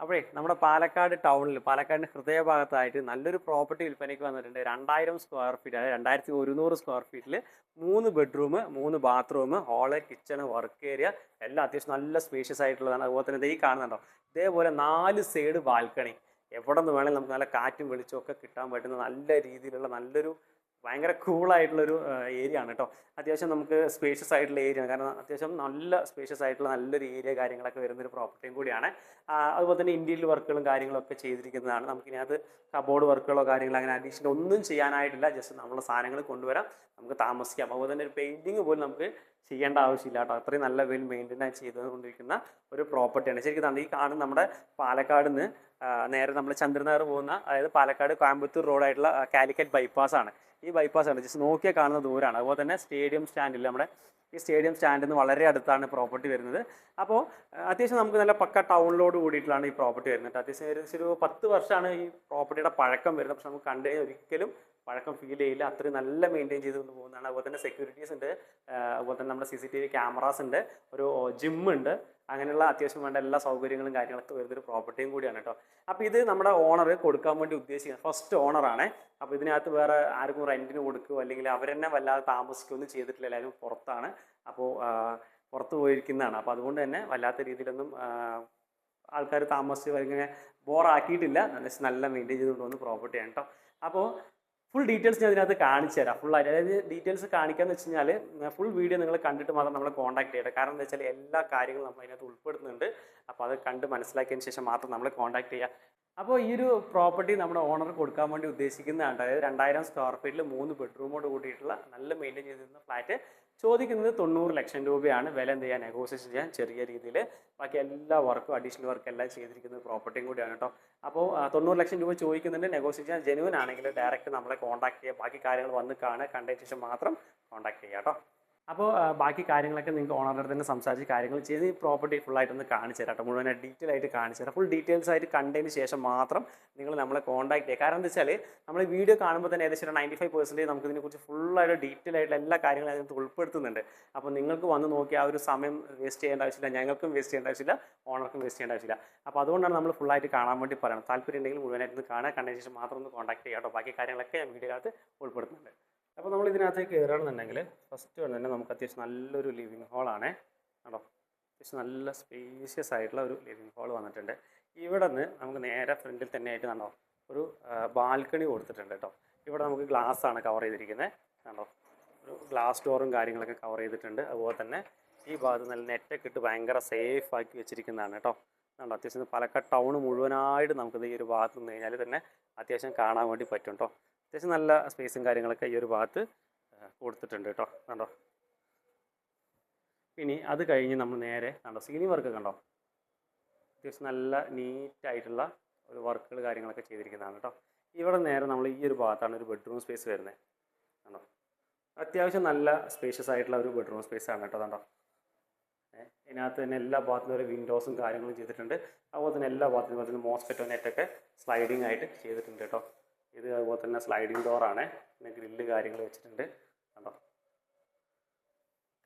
അപ്പോഴേ നമ്മുടെ പാലക്കാട് ടൗണിൽ പാലക്കാടിന്റെ ഹൃദയഭാഗത്തായിട്ട് നല്ലൊരു പ്രോപ്പർട്ടി വിൽപ്പനയ്ക്ക് വന്നിട്ടുണ്ട്. രണ്ടായിരം സ്ക്വയർ ഫീറ്റ് അതായത് രണ്ടായിരത്തി ഒരുന്നൂറ് സ്ക്വയർ ഫീറ്റിൽ മൂന്ന് ബെഡ്റൂം മൂന്ന് bathroom hall kitchen work area എല്ലാം അത്യാവശ്യം നല്ല സ്പേഷ്യസ് ആയിട്ടുള്ളതാണ്. അതുപോലെ തന്നെ ഇതേ കാണുന്നുണ്ടോ? ഇതേപോലെ നാല് സൈഡ് ബാൽക്കണി എവിടെ നിന്ന് വേണമെങ്കിലും നമുക്ക് നല്ല കാറ്റും വെളിച്ചമൊക്കെ കിട്ടാൻ പറ്റുന്ന നല്ല രീതിയിലുള്ള നല്ലൊരു ഭയങ്കര കൂളായിട്ടുള്ളൊരു ഏരിയ ആണ് കേട്ടോ അത്യാവശ്യം നമുക്ക് സ്പേഷ്യസ് ആയിട്ടുള്ള ഏരിയ ആണ്. കാരണം അത്യാവശ്യം നല്ല സ്പേഷ്യസ് ആയിട്ടുള്ള നല്ലൊരു ഏരിയ കാര്യങ്ങളൊക്കെ വരുന്നൊരു പ്രോപ്പർട്ടിയും കൂടിയാണ്. അതുപോലെ തന്നെ ഇന്ത്യയിൽ വർക്കുകളും കാര്യങ്ങളൊക്കെ ചെയ്തിരിക്കുന്നതാണ്. നമുക്കിനകത്ത് കബോർഡ് വർക്കുകളോ കാര്യങ്ങളോ അങ്ങനെ അഡീഷണൽ ഒന്നും ചെയ്യാനായിട്ടില്ല. ജസ്റ്റ് നമ്മളെ സാധനങ്ങൾ കൊണ്ടുവരാം. നമുക്ക് താമസിക്കാം. അതുപോലെ തന്നെ ഒരു പെയിന്റിങ് പോലും നമുക്ക് ചെയ്യേണ്ട ആവശ്യമില്ല കേട്ടോ അത്രയും നല്ല വെൽ മെയിന്റെയിൻ ചെയ്തുകൊണ്ടിരിക്കുന്ന ഒരു പ്രോപ്പർട്ടിയാണ് ശരിക്കും ഈ കാണുന്ന നമ്മുടെ പാലക്കാട് നിന്ന് നേരെ നമ്മൾ ചന്ദ്രനഗർ പോകുന്ന അതായത് പാലക്കാട് കോയമ്പത്തൂർ റോഡായിട്ടുള്ള കാലിക്കറ്റ് ബൈപ്പാസ് ആണ്. ഈ ബൈപ്പാസ് ആണ്. ജസ്റ്റ് നോക്കിയാൽ കാണുന്ന ദൂരമാണ് അതുപോലെ തന്നെ സ്റ്റേഡിയം സ്റ്റാൻഡിൽ നമ്മുടെ? ഈ സ്റ്റേഡിയം സ്റ്റാൻഡിൽ നിന്ന് വളരെ അടുത്താണ് പ്രോപ്പർട്ടി വരുന്നത്. അപ്പോൾ അത്യാവശ്യം നമുക്ക് നല്ല പക്ക ടൗണിലോട് കൂടിയിട്ടുള്ളതാണ് ഈ പ്രോപ്പർട്ടി വരുന്നത്. അത്യാവശ്യം ഏകദേശം ഒരു പത്ത് വർഷമാണ് ഈ പ്രോപ്പർട്ടിയുടെ പഴക്കം വരുന്നത്. പക്ഷെ നമുക്ക് കണ്ടു ഒരിക്കലും പഴക്കം ഫീൽ ചെയ്യില്ല. അത്രയും നല്ല മെയിന്റെയിൻ ചെയ്ത് കൊണ്ട് പോകുന്നതാണ്. അതുപോലെ തന്നെ സെക്യൂരിറ്റീസ് ഉണ്ട്. അതുപോലെ തന്നെ നമ്മുടെ C C T V cameras ഉണ്ട്. ഒരു ജിം ഉണ്ട്. അങ്ങനെയുള്ള അത്യാവശ്യം വേണ്ട എല്ലാ സൗകര്യങ്ങളും കാര്യങ്ങളൊക്കെ വരുന്നൊരു പ്രോപ്പർട്ടിയും കൂടിയാണ് കേട്ടോ. അപ്പോൾ ഇത് നമ്മുടെ ഓണർ കൊടുക്കാൻ വേണ്ടി ഉദ്ദേശിക്കുന്നത് ഫസ്റ്റ് ഓണറാണ് അപ്പോൾ ഇതിനകത്ത് വേറെ ആർക്കും റെന്റിന് കൊടുക്കുകയോ അല്ലെങ്കിൽ അവരെന്നെ വല്ലാതെ താമസിക്കുകയൊന്നും ചെയ്തിട്ടില്ല. എല്ലാവരും പുറത്താണ്. അപ്പോൾ പുറത്ത് പോയിരിക്കുന്നതാണ്. അപ്പോൾ അതുകൊണ്ട് തന്നെ വല്ലാത്ത രീതിയിലൊന്നും ആൾക്കാർ താമസിച്ച് ഇങ്ങനെ ബോറാക്കിയിട്ടില്ല നല്ല മെയിന്റെയിൻ ചെയ്തുകൊണ്ട് പോകുന്ന പ്രോപ്പർട്ടിയാണ് കേട്ടോ. അപ്പോൾ ഫുൾ ഡീറ്റെയിൽസ് ഞാൻ ഇതിനകത്ത് കാണിച്ചു തരാം. ഫുൾ ആയിട്ട്. അതായത് ഡീറ്റെയിൽസ് കാണിക്കാന്ന് വെച്ച് കഴിഞ്ഞാൽ ഫുൾ വീഡിയോ നിങ്ങൾ കണ്ടിട്ട് മാത്രം നമ്മളെ കോൺടാക്ട് ചെയ്യട്ടെ. കാരണം എന്താ വെച്ചാൽ എല്ലാ കാര്യങ്ങളും നമ്മൾ അതിനകത്ത് ഉൾപ്പെടുന്നുണ്ട്. അപ്പോൾ അത് കണ്ട് മനസ്സിലാക്കിയതിന് ശേഷം മാത്രം നമ്മളെ കോൺടാക്ട് ചെയ്യുക അപ്പോൾ ഈ ഒരു പ്രോപ്പർട്ടി നമ്മുടെ ഓണർ കൊടുക്കാൻ വേണ്ടി ഉദ്ദേശിക്കുന്നതാണ്. അതായത് രണ്ടായിരം സ്ക്വയർ ഫീറ്റിൽ മൂന്ന് ബെഡ്റൂമോട് കൂടിയിട്ടുള്ള നല്ല മെയിന്റെയിൻ ചെയ്തിരുന്ന ഫ്ലാറ്റ് ചോദിക്കുന്നത് തൊണ്ണൂറ് ലക്ഷം രൂപയാണ്. വില എന്ത് ചെയ്യാൻ നെഗോസിയേഷൻ ചെയ്യാൻ ചെറിയ രീതിയിൽ ബാക്കി എല്ലാ വർക്കും അഡീഷണൽ വർക്ക് എല്ലാം ചെയ്തിരിക്കുന്ന പ്രോപ്പർട്ടിയും കൂടിയാണ് കേട്ടോ. അപ്പോൾ തൊണ്ണൂറ് ലക്ഷം രൂപ ചോദിക്കുന്നുണ്ട്. നെഗോസിയേഷൻ ചെയ്യാൻ ജെനുവൻ ആണെങ്കിൽ ഡയറക്റ്റ് നമ്മളെ കോൺടാക്ട് ചെയ്യുക ബാക്കി കാര്യങ്ങൾ വന്ന് കാണുക കണ്ടതിന് ശേഷം മാത്രം കോൺടാക്ട് ചെയ്യുക കേട്ടോ. അപ്പോൾ ബാക്കി കാര്യങ്ങളൊക്കെ നിങ്ങൾക്ക് ഓണറുടെ തന്നെ സംസാരിച്ച് കാര്യങ്ങൾ ചെയ്ത് ഈ പ്രോപ്പർട്ടി ഫുള്ളായിട്ടൊന്ന് കാണിച്ചു തരാം കേട്ടോ മുഴുവൻ ഡീറ്റെയിൽ ആയിട്ട് കാണിച്ചു തരാം. ഫുൾ ഡീറ്റെയിൽസ് ആയിട്ട് കണ്ടതിന് ശേഷം മാത്രം നിങ്ങൾ നമ്മളെ കോൺടാക്ട് ചെയ്യുക. കാരണം എന്താ വെച്ചാൽ നമ്മൾ വീഡിയോ കാണുമ്പോൾ തന്നെ ഏകദേശം നയന്റി ഫൈവ് പെർസെന്റേജ് നമുക്ക് ഇതിനെക്കുറിച്ച് ഫുള്ളായിട്ട് ഡീറ്റെയിൽ ആയിട്ട് എല്ലാ കാര്യങ്ങളും അതിനകത്ത് ഉൾപ്പെടുത്തുന്നുണ്ട്. അപ്പോൾ നിങ്ങൾക്ക് വന്ന് നോക്കി ആ ഒരു സമയം വേസ്റ്റ് ചെയ്യേണ്ട ആവശ്യമില്ല. ഞങ്ങൾക്കും വേസ്റ്റ് ചെയ്യേണ്ട ആവശ്യമില്ല. ഓണർക്കും വേസ്റ്റ് ചെയ്യേണ്ട ആവശ്യമില്ല. അപ്പോൾ അതുകൊണ്ടാണ് നമ്മൾ ഫുള്ളായിട്ട് കാണാൻ വേണ്ടി പറയുന്നത്. താല്പര്യം ഉണ്ടെങ്കിൽ മുഴുവനായിട്ട് കാണാൻ കണ്ടതിന് ശേഷം മാത്രം ഒന്ന് കോൺടാക്ട് ചെയ്യാം കേട്ടോ. ബാക്കി കാര്യങ്ങളൊക്കെ ഞാൻ വീഡിയോ അകത്ത് ഉൾപ്പെടുത്തുന്നുണ്ട്. അപ്പോൾ നമ്മൾ ഇതിനകത്തേക്ക് കയറുകയാണെന്നുണ്ടെങ്കിൽ ഫസ്റ്റ് തന്നെ നമുക്ക് അത്യാവശ്യം നല്ലൊരു ലിവിങ് ഹാളാണ് കേട്ടോ അത്യാവശ്യം നല്ല സ്പേഷ്യസ് ആയിട്ടുള്ള ഒരു ലിവിങ് ഹാൾ വന്നിട്ടുണ്ട്. ഇവിടെ നിന്ന് നമുക്ക് നേരെ ഫ്രണ്ടിൽ തന്നെ ആയിട്ട് കണ്ടോ? ഒരു ബാൽക്കണി കൊടുത്തിട്ടുണ്ട് കേട്ടോ. ഇവിടെ നമുക്ക് ഗ്ലാസ് ആണ് കവർ ചെയ്തിരിക്കുന്നത്. കണ്ടോ? ഒരു ഗ്ലാസ് ഡോറും കാര്യങ്ങളൊക്കെ കവർ ചെയ്തിട്ടുണ്ട്. അതുപോലെ തന്നെ ഈ ഭാഗത്ത് നല്ല നെറ്റൊക്കെ ഇട്ട് ഭയങ്കര സേഫ് ആക്കി വെച്ചിരിക്കുന്നതാണ് കേട്ടോ. കണ്ടോ? അത്യാവശ്യം പാലക്കാട് ടൗൺ മുഴുവനായിട്ട് നമുക്കിത് ഈ ഒരു ഭാഗത്ത് നിന്ന് കഴിഞ്ഞാൽ തന്നെ അത്യാവശ്യം കാണാൻ വേണ്ടി പറ്റും കേട്ടോ. അത്യാവശ്യം നല്ല സ്പേസും കാര്യങ്ങളൊക്കെ ഈ ഒരു ഭാഗത്ത് കൊടുത്തിട്ടുണ്ട് കേട്ടോ കണ്ടോ? ഇനി അത് കഴിഞ്ഞ് നമ്മൾ നേരെ കണ്ടോ? സീലിംഗ് വർക്ക് കണ്ടോ? അത്യാവശ്യം നല്ല നീറ്റായിട്ടുള്ള ഒരു വർക്കുകൾ കാര്യങ്ങളൊക്കെ ചെയ്തിരിക്കുന്നതാണ് കേട്ടോ ഇവിടെ നേരെ നമ്മൾ ഈ ഒരു ഭാഗത്താണ് ഒരു ബെഡ്റൂം സ്പേസ് വരുന്നത് കണ്ടോ? അത്യാവശ്യം നല്ല സ്പേഷ്യസ് ആയിട്ടുള്ള ഒരു ബെഡ്റൂം സ്പേസ് ആണ് കേട്ടോ കണ്ടോ? ഇതിനകത്ത് തന്നെ എല്ലാ ഭാഗത്തും ഒരു വിൻഡോസും കാര്യങ്ങളും ചെയ്തിട്ടുണ്ട്. അതുപോലെ തന്നെ എല്ലാ ഭാഗത്തും മോസ്ഫെറ്റോ നെറ്റൊക്കെ സ്ലൈഡിങ് ആയിട്ട് ചെയ്തിട്ടുണ്ട് കേട്ടോ ഇത് അതുപോലെ തന്നെ സ്ലൈഡിങ് ഡോറാണ് പിന്നെ ഗ്രില്ല് കാര്യങ്ങൾ വെച്ചിട്ടുണ്ട്. കണ്ടോ?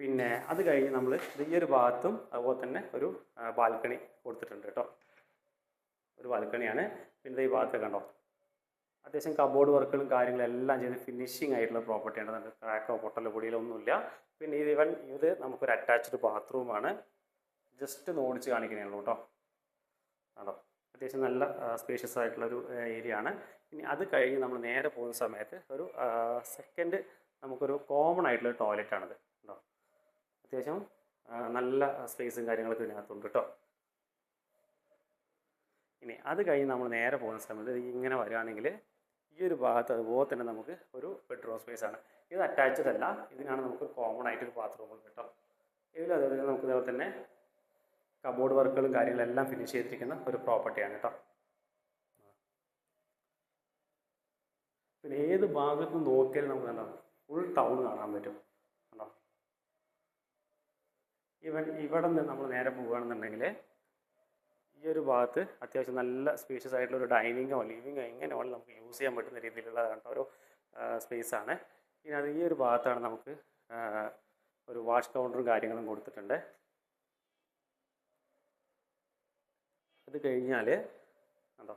പിന്നെ അത് കഴിഞ്ഞ് നമ്മൾ ഈ ഒരു ഭാഗത്തും അതുപോലെ തന്നെ ഒരു ബാൽക്കണി കൊടുത്തിട്ടുണ്ട് കേട്ടോ. ഒരു ബാൽക്കണിയാണ് പിന്നെ ഈ ഭാഗത്ത് കണ്ടോ? അത്യാവശ്യം കബോർഡ് വർക്കുകളും കാര്യങ്ങളും എല്ലാം ചെയ്ത് ഫിനിഷിംഗ് ആയിട്ടുള്ള പ്രോപ്പർട്ടിയാണ് നമുക്ക് ക്രാക്കോ പൊട്ടലോ പൊടിയിലോ ഒന്നുമില്ല. പിന്നെ ഇത് ഇവൻ ഇത് നമുക്കൊരു അറ്റാച്ച്ഡ് ബാത്റൂമാണ് ജസ്റ്റ് ഒന്ന് ഓടിച്ച് കാണിക്കുന്നേ ഉള്ളൂ കേട്ടോ. ആണോ അത്യാവശ്യം നല്ല സ്പേഷ്യസ് ആയിട്ടുള്ള ഒരു ഏരിയ ആണ്. ഇനി അത് കഴിഞ്ഞ് നമ്മൾ നേരെ പോകുന്ന സമയത്ത് ഒരു സെക്കൻഡ് നമുക്കൊരു കോമൺ ആയിട്ടുള്ള ടോയ്ലറ്റ് ആണിത് കേട്ടോ അത്യാവശ്യം നല്ല സ്പേസും കാര്യങ്ങളൊക്കെ ഇതിനകത്തുണ്ട് കേട്ടോ ഇനി അത് കഴിഞ്ഞ് നമ്മൾ നേരെ പോകുന്ന സമയത്ത് ഇങ്ങനെ വരികയാണെങ്കിൽ ഈ ഒരു ഭാഗത്ത് അതുപോലെ തന്നെ നമുക്ക് ഒരു ബെഡ്റൂം സ്പേസ് ആണ്. ഇത് അറ്റാച്ച്ഡ് അല്ല. ഇതിനാണ് നമുക്ക് കോമൺ ആയിട്ടൊരു ബാത്റൂം കേട്ടോ ഇതിൽ അതുപോലെ നമുക്ക് ഇതേപോലെ തന്നെ കബോർഡ് വർക്കുകളും കാര്യങ്ങളെല്ലാം ഫിനിഷ് ചെയ്തിരിക്കുന്ന ഒരു പ്രോപ്പർട്ടിയാണ് കേട്ടോ പിന്നെ ഏത് ഭാഗത്ത് നോക്കിയാലും നമുക്ക് എന്താ ഫുൾ ടൗൺ കാണാൻ പറ്റും. കണ്ടോ? ഇവൻ ഇവിടെ നിന്ന് നമ്മൾ നേരെ പോവുകയാണെന്നുണ്ടെങ്കിൽ ഈ ഒരു ഭാഗത്ത് അത്യാവശ്യം നല്ല സ്പേഷ്യസ് ആയിട്ടുള്ള ഒരു ഡൈനിങ്ങോ ലിവിങ്ങോ എങ്ങനെ വേണം നമുക്ക് യൂസ് ചെയ്യാൻ പറ്റുന്ന രീതിയിലുള്ള ഒരു സ്പേസ് ആണ്. ഇനി അത് ഈ ഒരു ഭാഗത്താണ് നമുക്ക് ഒരു വാഷ് കൗണ്ടറും കാര്യങ്ങളും കൊടുത്തിട്ടുണ്ട്. അത് കഴിഞ്ഞാൽ കണ്ടോ?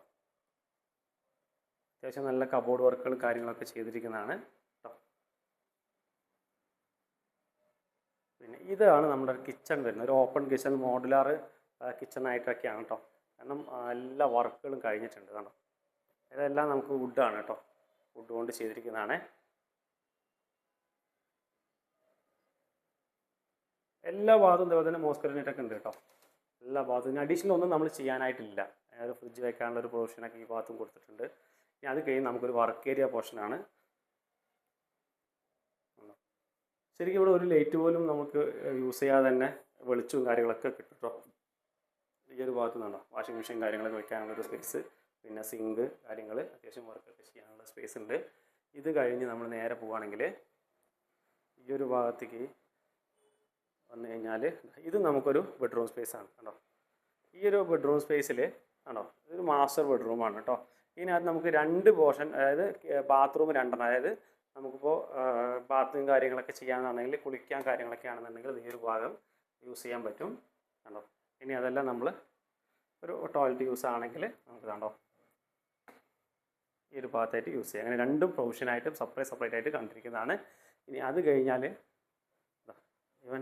അത്യാവശ്യം നല്ല കബോർഡ് വർക്കുകളും കാര്യങ്ങളൊക്കെ ചെയ്തിരിക്കുന്നതാണ് കേട്ടോ പിന്നെ ഇതാണ് നമ്മുടെ കിച്ചൺ വരുന്നത്. ഒരു ഓപ്പൺ കിച്ചൺ മോഡുലാർ കിച്ചൺ ആയിട്ടൊക്കെയാണ് കേട്ടോ കാരണം എല്ലാ വർക്കുകളും കഴിഞ്ഞിട്ടുണ്ട് കണ്ടോ? ഇതെല്ലാം നമുക്ക് വുഡാണ് കേട്ടോ വുഡ് കൊണ്ട് ചെയ്തിരിക്കുന്നതാണ്. എല്ലാ ഭാഗത്തും ഇതേപോലെ തന്നെ മോസ്കറിനേറ്റൊക്കെ ഉണ്ട് കേട്ടോ എല്ലാ ഭാഗത്തും അഡീഷണൽ ഒന്നും നമ്മൾ ചെയ്യാനായിട്ടില്ല. അതായത് ഫ്രിഡ്ജ് വെക്കാനുള്ള ഒരു പ്രൊവിഷനൊക്കെ ഈ ഭാഗത്തും കൊടുത്തിട്ടുണ്ട്. ഇനി അത് കഴിഞ്ഞ് നമുക്കൊരു വർക്ക് ഏരിയ പോർഷനാണ് ശരിക്കും ഇവിടെ ഒരു ലൈറ്റ് പോലും നമുക്ക് യൂസ് ചെയ്യാതെ തന്നെ വെളിച്ചവും കാര്യങ്ങളൊക്കെ കിട്ടും കേട്ടോ ഈ ഒരു ഭാഗത്ത് നിന്നുണ്ടോ വാഷിംഗ് മെഷീൻ കാര്യങ്ങളൊക്കെ വെക്കാനുള്ള ഒരു സ്പേസ് പിന്നെ സിങ്ക് കാര്യങ്ങൾ അത്യാവശ്യം വർക്കൊക്കെ ചെയ്യാനുള്ള സ്പേസ് ഉണ്ട്. ഇത് കഴിഞ്ഞ് നമ്മൾ നേരെ പോവുകയാണെങ്കിൽ ഈ ഒരു ഭാഗത്തേക്ക് വന്നു കഴിഞ്ഞാൽ ഇത് നമുക്കൊരു ബെഡ്റൂം സ്പേസ് ആണ് കേട്ടോ. ഈ ഒരു ബെഡ്റൂം സ്പേസിൽ ആണോ? ഇതൊരു മാസ്റ്റർ ബെഡ്റൂം ആണ് കേട്ടോ. ഇതിനകത്ത് നമുക്ക് രണ്ട് പോർഷൻ അതായത് ബാത്റൂം രണ്ടെണ്ണം. അതായത് നമുക്കിപ്പോൾ ബാത്റൂം കാര്യങ്ങളൊക്കെ ചെയ്യാമെന്നുണ്ടെങ്കിൽ കുളിക്കാൻ കാര്യങ്ങളൊക്കെ ആണെന്നുണ്ടെങ്കിൽ ഈ ഒരു ഭാഗം യൂസ് ചെയ്യാൻ പറ്റും. കണ്ടോ ഇനി അതെല്ലാം നമ്മൾ ഒരു ടോയ്ലറ്റ് യൂസ് ആണെങ്കിൽ നമുക്ക് കണ്ടോ ഈ ഒരു ഭാഗത്തായിട്ട് യൂസ് ചെയ്യാം. അങ്ങനെ രണ്ടും പ്രൊവിഷനായിട്ടും സെപ്പറേറ്റ് സെപ്പറേറ്റ് ആയിട്ട് കണ്ടിരിക്കുന്നതാണ്. ഇനി അത് കഴിഞ്ഞാൽ ഇവൻ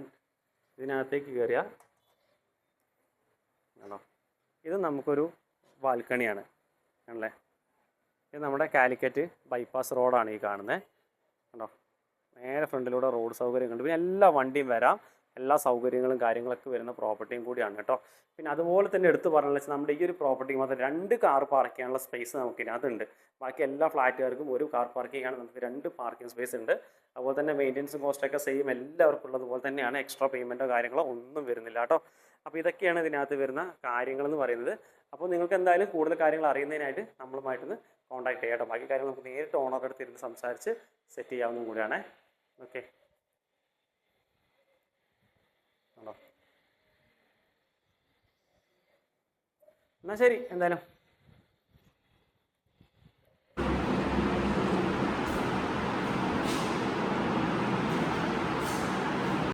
ഇതിനകത്തേക്ക് കയറിയാൽ ആണോ ഇത് നമുക്കൊരു ബാൽക്കണിയാണ് ആണല്ലേ ഇത് നമ്മുടെ കാലിക്കറ്റ് ബൈപ്പാസ് റോഡാണ് ഈ കാണുന്നത് കണ്ടോ? നേരെ ഫ്രണ്ടിലൂടെ റോഡ് സൗകര്യം കണ്ടു പിന്നെ എല്ലാ വണ്ടിയും വരാം. എല്ലാ സൗകര്യങ്ങളും കാര്യങ്ങളൊക്കെ വരുന്ന പ്രോപ്പർട്ടിയും കൂടിയാണ് കേട്ടോ. പിന്നെ അതുപോലെ തന്നെ എടുത്തു പറഞ്ഞാൽ വെച്ചാൽ നമ്മുടെ ഈ ഒരു പ്രോപ്പർട്ടി മാത്രം രണ്ട് കാർ പാർക്ക് ചെയ്യാനുള്ള സ്പേസ് നമുക്ക് ഇതിനകത്തുണ്ട് ബാക്കി എല്ലാ ഫ്ലാറ്റുകാർക്കും ഒരു കാർ പാർക്ക് ചെയ്യാൻ നമുക്ക് രണ്ട് പാർക്കിംഗ് സ്പേസ് ഉണ്ട്. അതുപോലെ തന്നെ മെയിന്റെനൻസ് കോസ്റ്റൊക്കെ സെയിം എല്ലാവർക്കും ഉള്ളതുപോലെ തന്നെയാണ് എക്സ്ട്രാ പേയ്മെന്റോ കാര്യങ്ങളോ ഒന്നും വരുന്നില്ല കേട്ടോ. അപ്പോൾ ഇതൊക്കെയാണ് ഇതിനകത്ത് വരുന്ന കാര്യങ്ങളെന്ന് പറയുന്നത്. അപ്പോൾ നിങ്ങൾക്ക് എന്തായാലും കൂടുതൽ കാര്യങ്ങൾ അറിയുന്നതിനായിട്ട് നമ്മളുമായിട്ടൊന്ന് കോൺടാക്ട് ചെയ്യാം കേട്ടോ. ബാക്കി കാര്യങ്ങൾ നമുക്ക് നേരിട്ട് ഓണറെടുത്തിരുന്ന് സംസാരിച്ച് സെറ്റ് ചെയ്യാവുന്നതും കൂടിയാണ്. ഓക്കെ ആണോ എന്നാൽ ശരി എന്തായാലും.